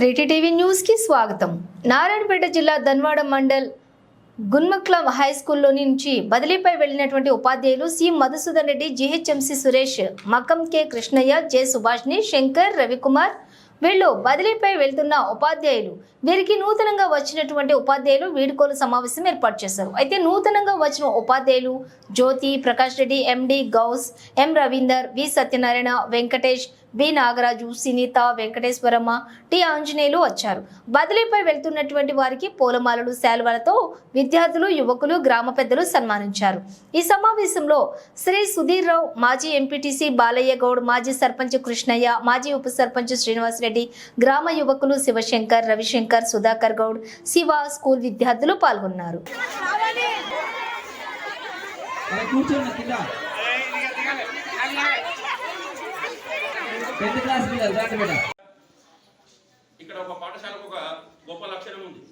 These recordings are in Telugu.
త్రీటీ టీవీ న్యూస్కి స్వాగతం. నారాయణపేట జిల్లా ధన్వాడ మండల్ గున్మక్ల హై స్కూల్లో నుంచి బదిలీపై వెళ్ళినటువంటి ఉపాధ్యాయులు సి మధుసూదన్ రెడ్డి జిహెచ్ఎంసి సురేష్ మకం కె కృష్ణయ్య జె సుభాష్ని శంకర్ రవికుమార్ వీళ్ళు బదిలీపై వెళ్తున్న ఉపాధ్యాయులు. వీరికి నూతనంగా వచ్చినటువంటి ఉపాధ్యాయులు వీడుకోలు సమావేశం ఏర్పాటు చేశారు. అయితే నూతనంగా వచ్చిన ఉపాధ్యాయులు Jyothi Prakash Reddy MD Ghouse M Ravinder V Satyanarayana Venkatesh B Nagaraju Sineetha Venkateswaramma T Anjaneyulu వచ్చారు. బదిలీపై వెళ్తున్నటువంటి వారికి పూలమాలలు శాలువలతో విద్యార్థులు యువకులు గ్రామ పెద్దలు సన్మానించారు. ఈ సమావేశంలో శ్రీ సుధీర్ రావు మాజీ ఎంపీటీసీ బాలయ్య గౌడ్ మాజీ సర్పంచ్ కృష్ణయ్య మాజీ ఉప సర్పంచ్ శ్రీనివాసరెడ్డి గ్రామ యువకులు శివశంకర్ రవిశంకర్ సుధాకర్ గౌడ్ శివ స్కూల్ విద్యార్థులు పాల్గొన్నారు. టెన్త్ క్లాస్ పిల్లలు రండి బిడ్డ ఇక్కడ ఒక పాఠశాలకు ఒక గొప్ప లక్షణం ఉంది.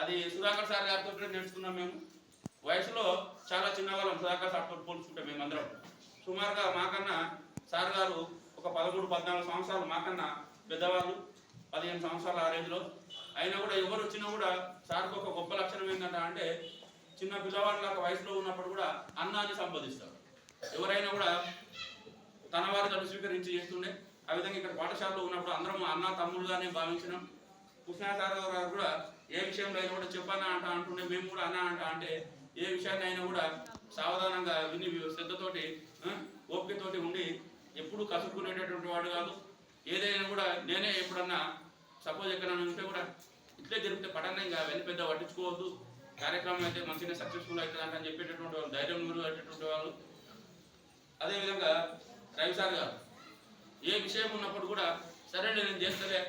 అది సుధాకర్ సార్ గారితో నేర్చుకున్నాం మేము. వయసులో చాలా చిన్నవాళ్ళం సుధాకర్ సార్తో పోల్చుకుంటాం మేమందరం. సుమారుగా మాకన్నా సార్ గారు ఒక పదమూడు పద్నాలుగు సంవత్సరాలు మాకన్నా పెద్దవాళ్ళు పదిహేను సంవత్సరాల ఆ రేంజ్లో. అయినా కూడా ఎవరు వచ్చినా కూడా సార్కి ఒక గొప్ప లక్షణం ఏంటంటే అంటే చిన్న పిల్లవాళ్ళ వయసులో ఉన్నప్పుడు కూడా అన్నాన్ని సంపాదిస్తారు. ఎవరైనా కూడా తన వారు తను స్వీకరించి చేస్తుండే. ఆ విధంగా ఇక్కడ పాఠశాలలో ఉన్నప్పుడు అందరం అన్న తమ్ముడుగానే భావించినాం. కృష్ణాచార్య గారు కూడా ఏ విషయంలో అయినా కూడా చెప్పానా అంట అంటుండే మేము కూడా అన్నా అంట అంటే ఏ విషయాన్ని అయినా కూడా సావధానంగా విని శ్రద్ధతోటి ఓపికతోటి ఉండి ఎప్పుడు కసుకునేటటువంటి వాడు కాదు. ఏదైనా కూడా నేనే ఎప్పుడన్నా సపోజ్ ఎక్కడైనా ఉంటే కూడా ఇట్లే జరిపితే పడన్నా ఇంకా వెళ్ళి పెద్ద పట్టించుకోవద్దు. కార్యక్రమం అయితే మంచిగా సక్సెస్ఫుల్ అవుతుంది అని చెప్పేటటువంటి వాళ్ళు ధైర్యం నిలబెట్టేటువంటి వాళ్ళు. అదేవిధంగా రవిసార్ గారు ఏ విషయం ఉన్నప్పుడు కూడా సరే నేను చేస్తలే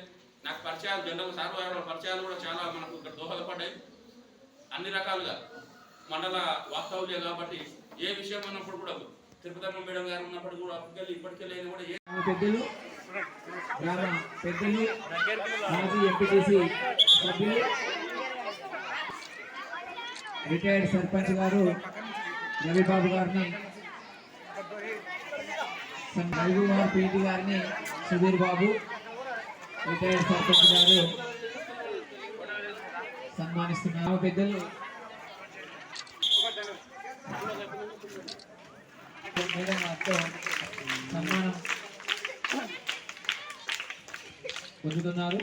నాకు పరిచయాలు జనరల్ సార్ పరిచయాలు కూడా చాలా మనకు ఇక్కడ దోహదపడ్డాయి. అన్ని రకాలుగా మండల వాస్తవులే కాబట్టి ఏ విషయం ఉన్నప్పుడు కూడా తిరుపతమ్మ మేడం గారు ఉన్నప్పుడు కూడా అప్పటికెళ్ళి ఇప్పటికెళ్ళి అయినా కూడా ఏ పెద్దలు గ్రామ పెద్దలు మాజీ ఎంపీటీసీ సభ్యులు రిటైర్డ్ సర్పంచ్ గారు రవిబాబు గారిని రవికుమార్ పీటి గారిని సుధీర్ బాబు రిటైర్డ్ సర్పంచ్ గారు సన్మానిస్తున్నారు. పెద్దలు సన్మానం పొందుతున్నారు.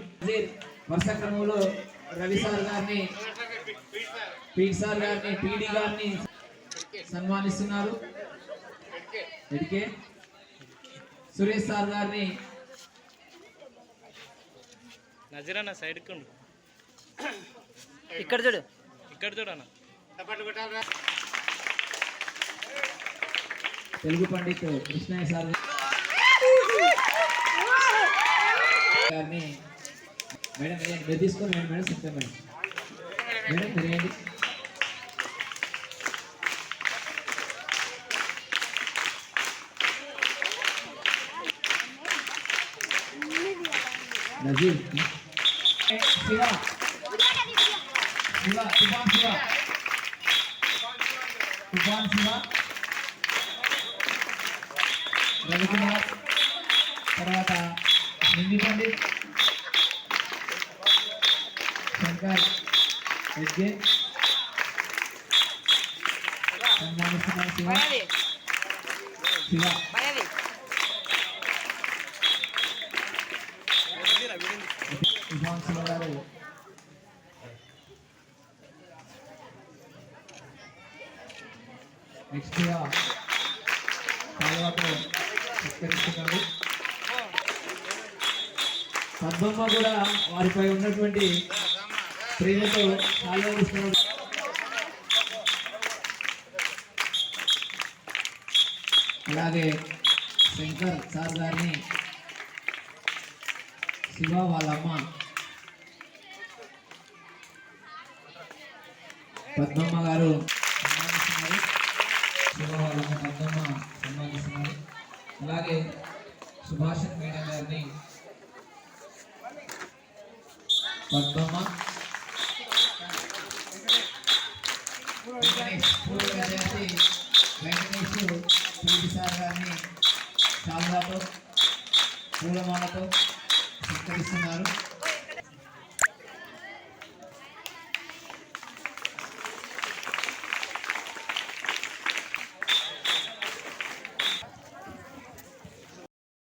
వర్ష వరుస క్రమంలో రవి సార్ గారిని పీడి సార్ గారిని పీడి గారిని సన్మానిస్తున్నారు. ఎడికే సురేష్ సార్ గారిని నజరన్న సైడ్కి ఉండు. ఇక్కడ చూడు. ఇక్కడ చూడన్న. తెలుగు పండిత్ కృష్ణయ్య సార్ గారిని. మేడం మీరు తీసుకొని మేడం మేడం చెప్తాను మేడం మేడం మీరు వేయండి నజీర్ శివ శివ తుఫాన్ శివ తుఫాన్ శివ రవికుమార్ తర్వాత హిందీ పండిత్ శంకర్ ఎడ్గే సన్మానిస్తున్నారు శివ శివ ఇమాం నెక్స్ట్ తర్వాత కాలువతో సత్కరిస్తున్నారు పద్మమ్మ కూడా వారిపై ఉన్నటువంటి ప్రేమతో కాలువ అలాగే శంకర్ సార్ గారిని శివ వాళ్ళమ్మ పద్మమ్మ గారు సన్మానిస్తున్నారు. శివ పద్మమ్మ సన్మానిస్తున్నారు. అలాగే సుభాషణ్ మేడం గారిని పద్మమ్మ పూర్వ విద్యార్థి వెంకటేష్ పీటి సార్ గారిని చాలాతో పూలమాలతో సత్కరిస్తున్నారు.